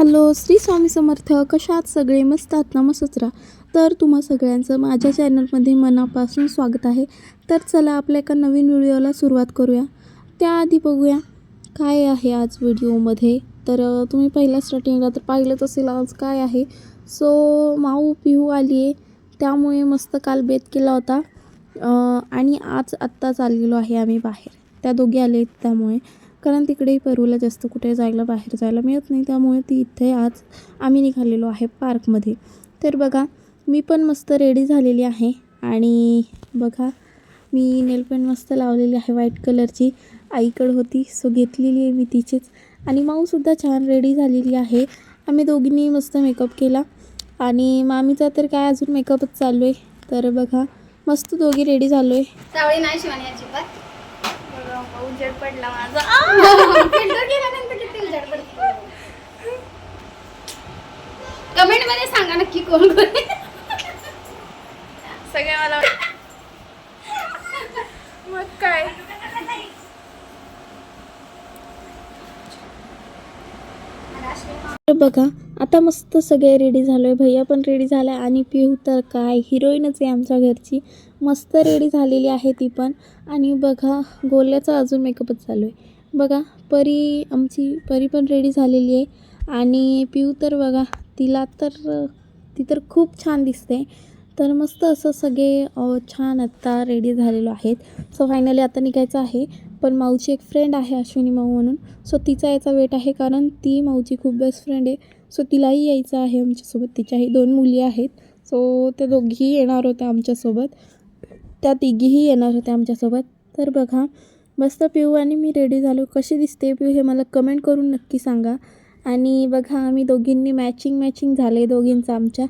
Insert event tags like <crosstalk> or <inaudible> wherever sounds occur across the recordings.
Hello Shri Swami Samarth. कशात सगळे? मस्त आहात ना? मस्तच राहा. तर तुम्हा सगळ्यांचं माझ्या चॅनलमध्ये मनापासून स्वागत आहे. तर चला आपल्या एका नवीन व्हिडिओला सुरुवात करूया. त्याआधी बघूया काय आहे आज व्हिडिओमध्ये? तर तुम्ही पहिल्या स्टार्टिंगला तर पाहिलंच असेल आज काय आहे. सो माऊ पिहू आली आहे त्यामुळे मस्त काल बेत केला होता. आणि आज आत्ताच आलेलो आहे आम्ही बाहेर. त्या दोघी आले आहेत त्यामुळे. कारण तिकडेही परूला जास्त कुठे जायला बाहेर जायला मिळत नाही. त्यामुळे ती इथे आज आम्ही निघालेलो आहे पार्कमध्ये. तर बघा मी पण मस्त रेडी झालेली आहे. आणि बघा मी नेलपेंट मस्त लावलेली आहे व्हाईट कलरची. आईकडं होती सो घेतलेली आहे मी तिचीच. आणि माऊसुद्धा छान रेडी झालेली आहे. आम्ही दोघींनी मस्त मेकअप केला. आणि मामीचा तर काय अजून मेकअपच चालू आहे. तर बघा मस्त दोघी रेडी झालो आहे नाही शिवानी अजिबात. उजेड पडला माझा. फिल्टर <laughs> केल्यानंतर किती उजेड पडतो कमेंटमध्ये सांगा नक्की कोण कोण. सगळे मला मग काय? बघा आता मस्त सगळे रेडी झालो आहे भैया पण रेडी झाला आहे आणि पिहू तर काय? हिरोईनच आहे आमच्या घरची. मस्त रेडी झालेली आहे ती पण. आणि बघा गोल्याचा अजून मेकअपच चालू आहे. बघा परी आमची परी पण रेडी झालेली आहे. आणि पिहू तर बघा तिला तर ती तर खूप छान दिसते. तर मस्त असं सगळे छान आत्ता रेडी झालेलो आहेत. सो फायनली आता निघायचं आहे. पण माऊची एक फ्रेंड आहे अश्विनी माऊ म्हणून. सो तिचा यायचा वेट आहे कारण ती माऊची खूप बेस्ट फ्रेंड आहे. सो तिलाही यायचं आहे आमच्यासोबत. तिच्याही दोन मुली आहेत. सो त्या दोघीही येणार होत्या आमच्यासोबत. त्या तिघीही येणार होत्या आमच्यासोबत. तर बघा मस्त पिऊ आणि मी रेडी झालो. कशी दिसते पिऊ हे मला कमेंट करून नक्की सांगा. आणि बघा आम्ही दोघींनी मॅचिंग मॅचिंग झाले दोघींचं आमच्या.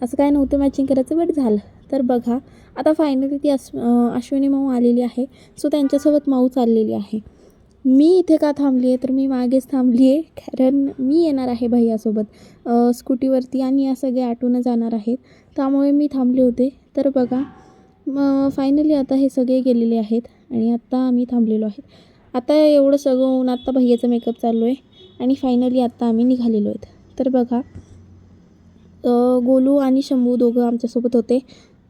असं काय नव्हतं मॅचिंग करायचं बट झालं. तर बघा आता फायनली ती अश्व अश्विनी माऊ आलेली आहे. सो त्यांच्यासोबत माऊ चाललेली आहे. मी इथे का थांबली आहे तर मी मागेच थांबली आहे कारण मी येणार आहे भैयासोबत स्कूटीवरती आणि या सगळे आटून जाणार आहेत. त्यामुळे मी थांबले होते. तर बघा मग फायनली आता हे सगळे गेलेले आहेत आणि आत्ता आम्ही थांबलेलो आहे. आता एवढं सगळं होऊन आत्ता भैयाचा मेकअप चालू आहे आणि फायनली आत्ता आम्ही निघालेलो आहेत. तर बघा गोलू आणि शंभू दोघं आमच्यासोबत होते.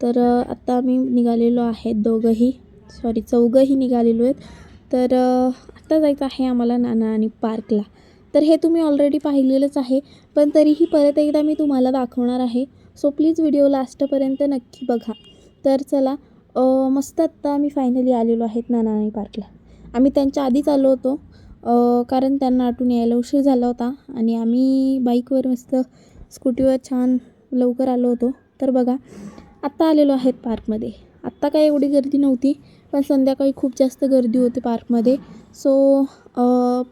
तर आत्ता आम्ही निघालेलो आहेत दोघंही. सॉरी चौघंही निघालेलो आहेत. तर आत्ता जायचं आहे आम्हाला नाना आणि पार्कला. तर हे तुम्ही ऑलरेडी पाहिलेलंच आहे पण तरीही परत एकदा मी तुम्हाला दाखवणार आहे. सो प्लीज व्हिडिओ लास्टपर्यंत नक्की बघा. तर चला मस्त आत्ता आम्ही फायनली आलेलो आहेत नाना आणि पार्कला. आम्ही त्यांच्या आधीच आलो होतो. कारण त्यांना आटून यायला उशीर झाला होता आणि आम्ही बाईकवर मस्त स्कूटीवर छान लवकर आलो होतो. तर बघा आत्ता आलेलो आहेत पार्कमध्ये. आत्ता काय एवढी गर्दी नव्हती पण संध्याकाळी खूप जास्त गर्दी होती पार्कमध्ये. सो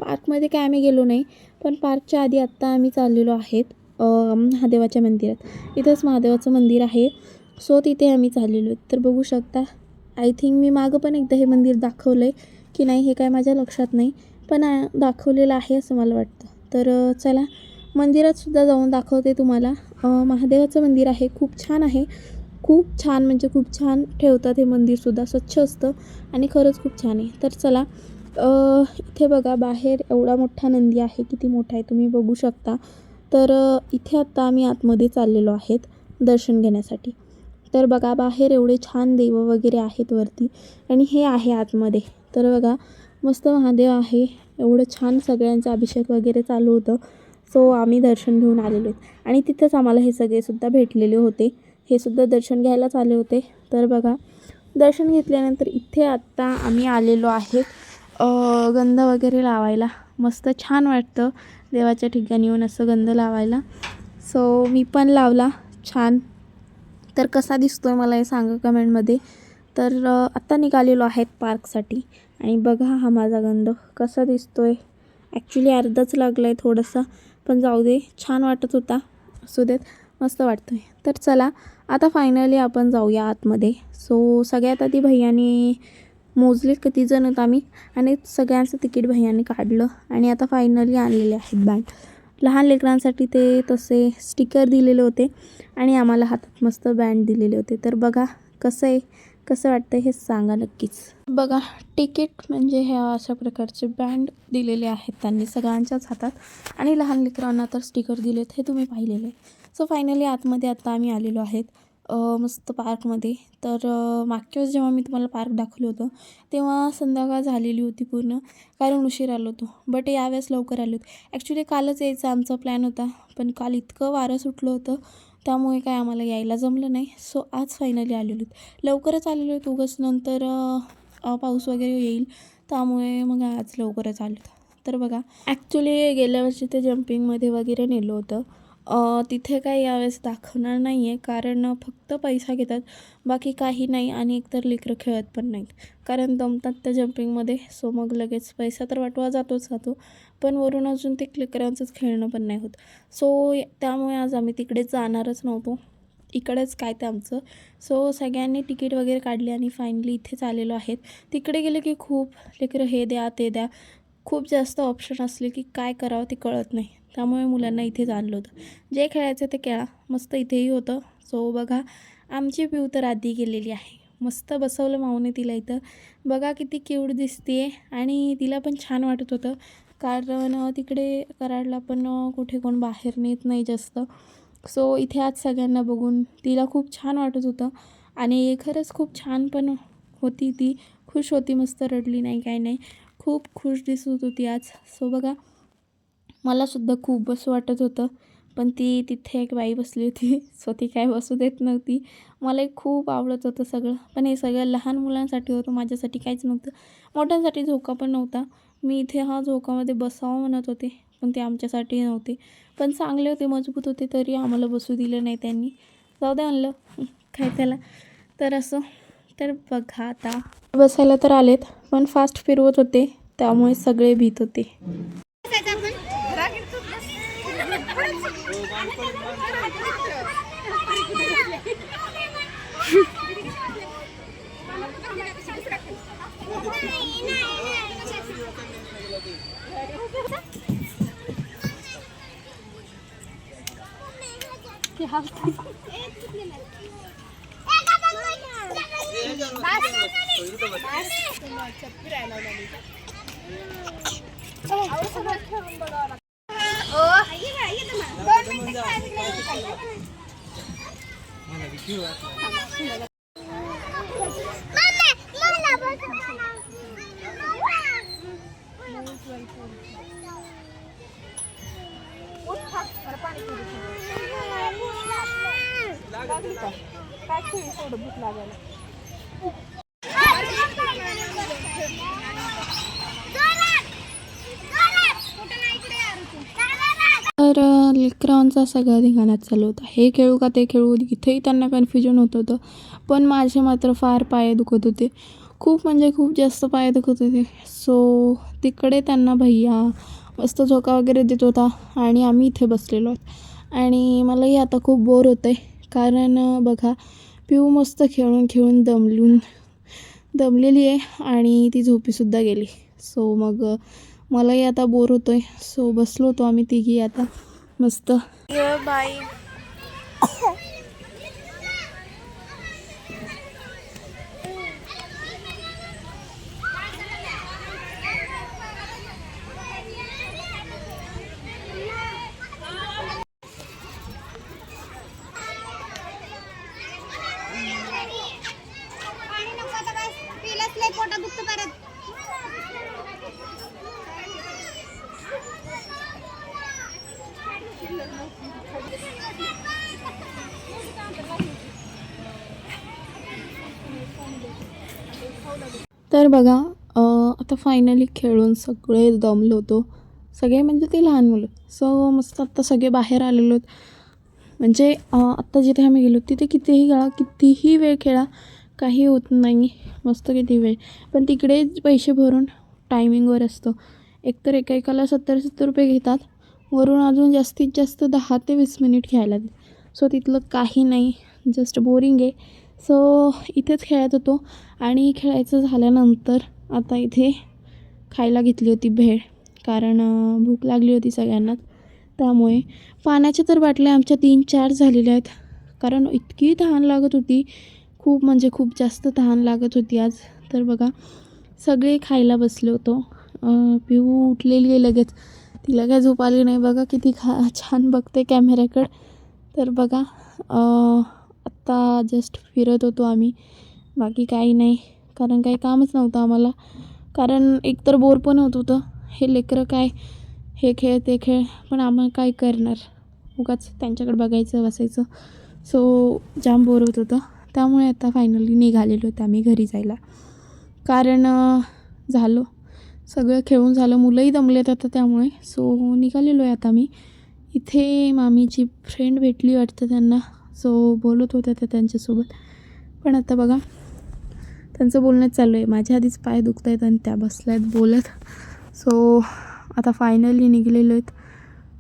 पार्कमध्ये काय आम्ही गेलो नाही पण पार्कच्या आधी आत्ता आम्ही चाललेलो आहेत महादेवाच्या मंदिरात. इथंच महादेवाचं मंदिर आहे. सो तिथे आम्ही चाललेलो आहेत. तर बघू शकता आय थिंक मी मागं पण एकदा हे मंदिर दाखवलं आहे की नाही हे काय माझ्या लक्षात नाही पण दाखवलेलं आहे असं मला वाटतं. तर चला मंदिरातसुद्धा जाऊन दाखवते तुम्हाला. महादेवाचं मंदिर आहे खूप छान आहे. खूप छान म्हणजे खूप छान ठेवतात हे मंदिरसुद्धा स्वच्छ असतं आणि खरंच खूप छान आहे. तर चला इथे बघा बाहेर एवढा मोठा नंदी आहे किती मोठा आहे तुम्ही बघू शकता. तर इथे आत्ता आम्ही आतमध्ये चाललेलो आहेत दर्शन घेण्यासाठी. तर बघा बाहेर एवढे छान देव वगैरे आहेत वरती आणि हे आहे आतमध्ये. तर बघा मस्त महादेव आहे. एवढं छान सगळ्यांचा अभिषेक वगैरे चालू होतं. सो आम्ही दर्शन घेऊन आलेलो आहेत. आणि तिथंच आम्हाला हे सगळेसुद्धा भेटलेले होते. हे सुद्धा दर्शन घ्यायलाच आले होते. तर बघा दर्शन घेतल्यानंतर इथे आत्ता आम्ही आलेलो आहेत गंध वगैरे लावायला. मस्त छान वाटतं देवाच्या ठिकाणी येऊन असं गंध लावायला. सो मी पण लावला छान. तर कसा दिसतो आहे मला हे सांगा कमेंटमध्ये. तर आत्ता निघालेलो आहेत पार्कसाठी. आणि बघा हा माझा गंध कसा दिसतो आहे ॲक्च्युली अर्धाच लागला आहे थोडंसं. पण जाऊ दे छान वाटत होता. असू देत मस्त वाटतो आहे तर चला आता फायनली आपण जाऊया आतमध्ये. सो सगळ्यात आधी भैयाने मोजले किती जण होत आम्ही? आणि सगळ्यांचं तिकीट भैयाने काढलं. आणि आता फायनली आणलेले आहेत बँड लहान लेकरांसाठी ते तसे स्टिकर दिलेले होते. आणि आम्हाला हातात मस्त बँड दिलेले होते. तर बघा कसं आहे? कसं वाटतं हे सांगा नक्कीच. बघा तिकीट म्हणजे ह्या अशा प्रकारचे बँड दिलेले आहेत त्यांनी सगळ्यांच्याच हातात. आणि लहान लेकरांना तर स्टिकर दिलेत हे तुम्ही पाहिलेले. सो फायनली आतमध्ये आता आम्ही आलेलो आहेत मस्त पार्कमध्ये तर मागच्या वेळेस जेव्हा मी तुम्हाला पार्क दाखवलं होतं तेव्हा संध्याकाळ झालेली होती पूर्ण. कारण उशीर आलो होतो. बट यावेळेस लवकर आलो होतो ॲक्च्युली कालच यायचा आमचा प्लॅन होता पण काल इतकं वारं सुटलं होतं. त्यामुळे काय आम्हाला यायला जमलं नाही. सो आज फायनली आलेलो आहेत. लवकरच आलेलो आहेत. उगाच नंतर पाऊस वगैरे येईल. त्यामुळे मग आज लवकरच आलो तर बघा ॲक्च्युली गेल्या वर्षी ते जम्पिंगमध्ये वगैरे नेलं होतं. तिथे काय यावेळेस दाखवणार नाही आहे कारण फक्त पैसा घेतात. बाकी काही नाही आणि एकतर लेकरं खेळत पण नाहीत. कारण दमतात त्या जम्पिंगमध्ये सो मग लगेच पैसा तर वाटवा जातोच जातो पण वरून अजून ते लेकरांचंच खेळणं पण नाही होत. सो त्यामुळे आज आम्ही तिकडे जाणारच नव्हतो. इकडेच काय ते आमचं. सो सगळ्यांनी तिकीट वगैरे काढली आणि फायनली इथेच आलेलो आहेत. तिकडे गेले की खूप लेकरं हे द्या ते द्या. खूप जास्त ऑप्शन असले की काय करावं ते कळत नाही. त्यामुळे मुलांना इथेच आणलं होतं. जे खेळायचं ते खेळा. मस्त इथेही होतं. सो बघा आमची पिऊ तर आधी गेलेली आहे. मस्त बसवलं माऊने तिला इथं. बघा किती क्यूट दिसते आणि तिला पण छान वाटत होतं. कारण तिकडे कराडला पण कुठे कोण बाहेर नेत नाही जास्त. सो इथे आज सगळ्यांना बघून तिला खूप छान वाटत होतं. आणि खरंच खूप छान पण होती ती. खुश होती मस्त रडली नाही काय नाही. खूप खुश दिसत होती आज. सो बघा मलासुद्धा खूप बसू वाटत होतं. पण ती तिथे एक बाई बसली होती. <laughs> सो ती काय बसू देत नव्हती. मला एक खूप आवडत होतं सगळं. पण हे सगळं लहान मुलांसाठी होतं. माझ्यासाठी काहीच नव्हतं. मोठ्यांसाठी झोका पण नव्हता. मी इथे हा झोकामध्ये बसावं म्हणत होते पण ते आमच्यासाठी नव्हते. पण चांगले होते मजबूत होते तरी आम्हाला बसू दिलं नाही त्यांनी. जाऊ दे आणलं काय त्याला. तर असं तर बघा आता. बसायला तर आलेत पण फास्ट फिरवत होते त्यामुळे सगळे भीत होते. কি হাল What happened? तर लेकरांचा सगळा धिंगाणा चालू होता. हे खेळू का ते खेळू इथेही त्यांना कन्फ्युजन होत होतं. पण माझे मात्र फार पाय दुखत होते. खूप म्हणजे खूप जास्त पाय दुखत होते. सो तिकडे त्यांना भैया मस्त झोका वगैरे देत होता आणि आम्ही इथे बसलेलो आहोत. आणि मलाही आता खूप बोर होतं आहे कारण बघा पिऊ मस्त खेळून खेळून दमलून दमलेली आहे आणि ती झोपीसुद्धा गेली. सो मग मलाही आता बोर होतो आहे सो बसलो होतो आम्ही तिघी आता. मस्त. बाई पाणी नको आता बस पिलंच लय पोटात दुखतं परत तर बघा आता फायनली खेळून सगळे दमलो होतो. सगळे म्हणजे ते लहान मुलं. सो मस्त आत्ता सगळे बाहेर आलेलो आहेत. म्हणजे आत्ता जिथे आम्ही गेलो तिथे कितीही खेळा कितीही वेळ खेळा काही होत नाही. मस्त किती वेळ. पण तिकडे पैसे भरून टायमिंगवर असतो. एकतर एका एकाला सत्तर सत्तर रुपये घेतात. वरून अजून जास्तीत जास्त दहा ते वीस मिनिट घ्यायला सो तिथलं काही नाही. जस्ट बोरिंग आहे. सो इथेच खेळत होतो आणि खेळायचं झाल्यानंतर आता इथे खायला घेतली होती भेळ कारण भूक लागली होती सगळ्यांनाच त्यामुळे पाण्याच्या तर बाटल्या आमच्या तीन चार झालेल्या आहेत कारण इतकी तहान लागत होती. खूप म्हणजे खूप जास्त तहान लागत होती आज. तर बघा सगळे खायला बसलो होतो. पिऊ उठलेली आहे लगेच. तिला काय झोप आली नाही बघा किती खा छान बघते कॅमेऱ्याकडं. तर बघा आत्ता जस्ट फिरत होतो आम्ही. बाकी काही नाही. कारण काही कामच नव्हतं आम्हाला. कारण एकतर बोर पण होत होतं. हे लेकरं काय? हे खेळ ते खेळ. पण आम्हाला काय करणार? उगाच त्यांच्याकडे बघायचं बसायचं. सो जाम बोर होत होतं. त्यामुळे आता फायनली निघालेलो होतं आम्ही घरी जायला. कारण झालो. सगळं खेळून झालं. मुलंही दमलेत आता त्यामुळे. सो निघालेलो आहे आता मी इथे मामीची फ्रेंड भेटली वाटतं त्यांना. सो बोलत होत्या त्या त्यांच्यासोबत. पण आता बघा त्यांचं बोलणं चालू आहे. माझ्या आधीच पाय दुखत आहेत आणि त्या बसल्या आहेत बोलत. सो आता फायनली निघलेलो आहेत.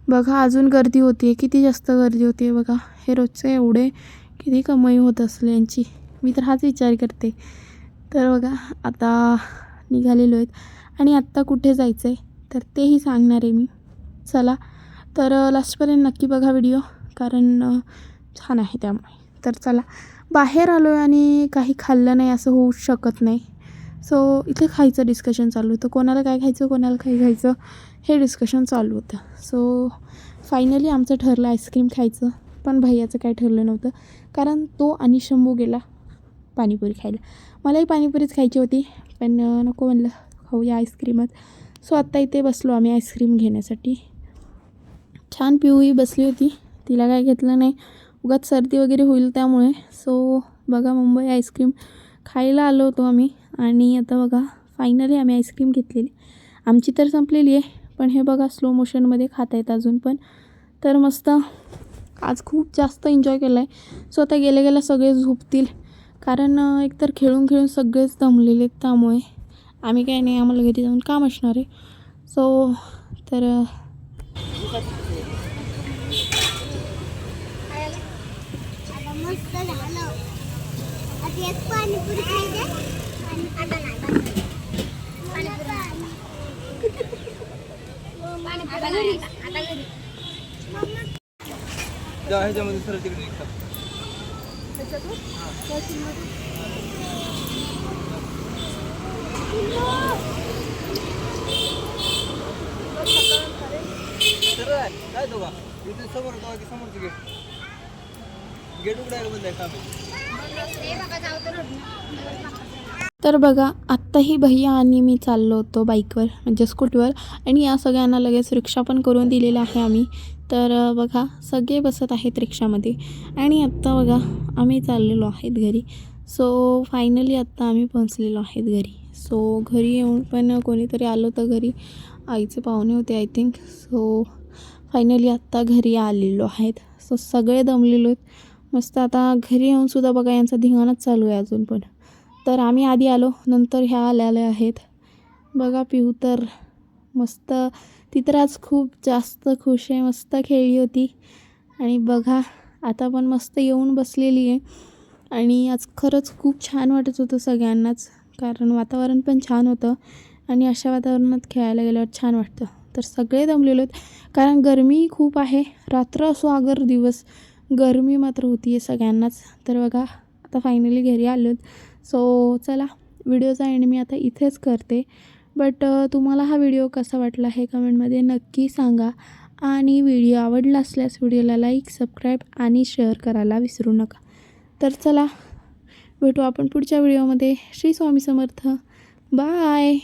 बघा अजून गर्दी होती आहे किती जास्त गर्दी होती आहे बघा. हे रोजचे एवढे किती कमाई होत असले यांची. मी तर हाच विचार करते. तर बघा आता निघालेलो आहेत. आणि आत्ता कुठे जायचं आहे तर तेही सांगणार आहे मी. चला तर लास्टपर्यंत नक्की बघा व्हिडिओ कारण छान आहे त्यामुळे. तर चला बाहेर आलो आहे आणि काही खाल्लं नाही असं होऊ शकत नाही. सो इथे खायचं डिस्कशन चालू होतं. कोणाला काय खायचं कोणाला काय खायचं हे डिस्कशन चालू होतं. सो फायनली आमचं ठरलं आईस्क्रीम खायचं पण भैयाचं काय ठरलं नव्हतं. कारण तो आणि शंभू गेला पाणीपुरी खायला. मलाही पाणीपुरीच खायची होती पण नको म्हणलं खाऊया आईस्क्रीमच सो आत्ता इथे बसलो आम्ही आईस्क्रीम घेण्यासाठी. छान पिऊही बसली होती. तिला काय घेतलं नाही. उगाच सर्दी वगैरे होईल त्यामुळे. सो बघा मुंबई आईस्क्रीम खायला आलो होतो आम्ही आणि आता बघा फायनली आम्ही आईस्क्रीम घेतलेली. आमची तर संपलेली आहे पण हे बघा स्लो मोशनमध्ये खाता येत अजून पण. तर मस्त आज खूप जास्त एन्जॉय केला आहे सो आता गेल्या गेल्या सगळे झोपतील. कारण एकतर खेळून खेळून सगळेच दमलेले आहेत त्यामुळे. आम्ही काही नाही आम्हाला घरी जाऊन काम असणार आहे. सो तर अं, आता मस्त झालं आता एक पाणीपुरी खायचे आणि आता नाही बस. पाणीपुरी आता घरी आता घरी जा ह्याच्यामध्ये सरळ तिकडे निघतात सरळ. काय इथे समोर तो की समोरचं गेट गेट उघडायला बंद आहे का? तर बघा आत्ताही भैया आणि मी चाललो होतो बाईकवर म्हणजे स्कूटीवर आणि या सगळ्यांना लगेच रिक्षा पण करून दिलेला आहे आम्ही. तर बघा सगळे बसत आहेत रिक्षामध्ये. आणि आत्ता बघा आम्ही चाललेलो आहेत घरी. सो फायनली आत्ता आम्ही पोहोचलेलो आहेत घरी. सो घरी येऊन पण कोणीतरी आलो तर घरी. आईचे पाहुणे होते आय थिंक सो फायनली आत्ता घरी आलेलो आहेत. सो सगळे दमलेलो आहेत. मस्त आता घरी येऊनसुद्धा बघा यांचा धिंगाणाच चालू आहे अजून पण. तर आम्ही आधी आलो नंतर ह्या आलेल्या आहेत. बघा पिहू तर मस्त ती तर आज खूप जास्त खुश आहे मस्त खेळली होती. आणि बघा आता पण मस्त येऊन बसलेली आहे. आणि आज खरंच खूप छान वाटत होतं सगळ्यांनाच कारण वातावरण पण छान होतं. आणि अशा वातावरणात खेळायला गेल्यावर छान वाटतं. तर सगळे दमलेलो आहेत कारण गरमी खूप आहे. रात्र असो अगर दिवस गरमी मात्र होती आहे सगळ्यांनाच. तर बघा आता फायनली घरी आलो सो चला व्हिडिओचा एंड मी आता इथेच करते. बट तुम्हाला हा व्हिडिओ कसा वाटला हे कमेंटमध्ये नक्की सांगा. आणि व्हिडिओ आवडला असल्यास व्हिडिओला लाईक सबस्क्राईब आणि शेअर करायला विसरू नका. तर चला भेटू आपण पुढच्या व्हिडिओमध्ये श्री स्वामी समर्थ. बाय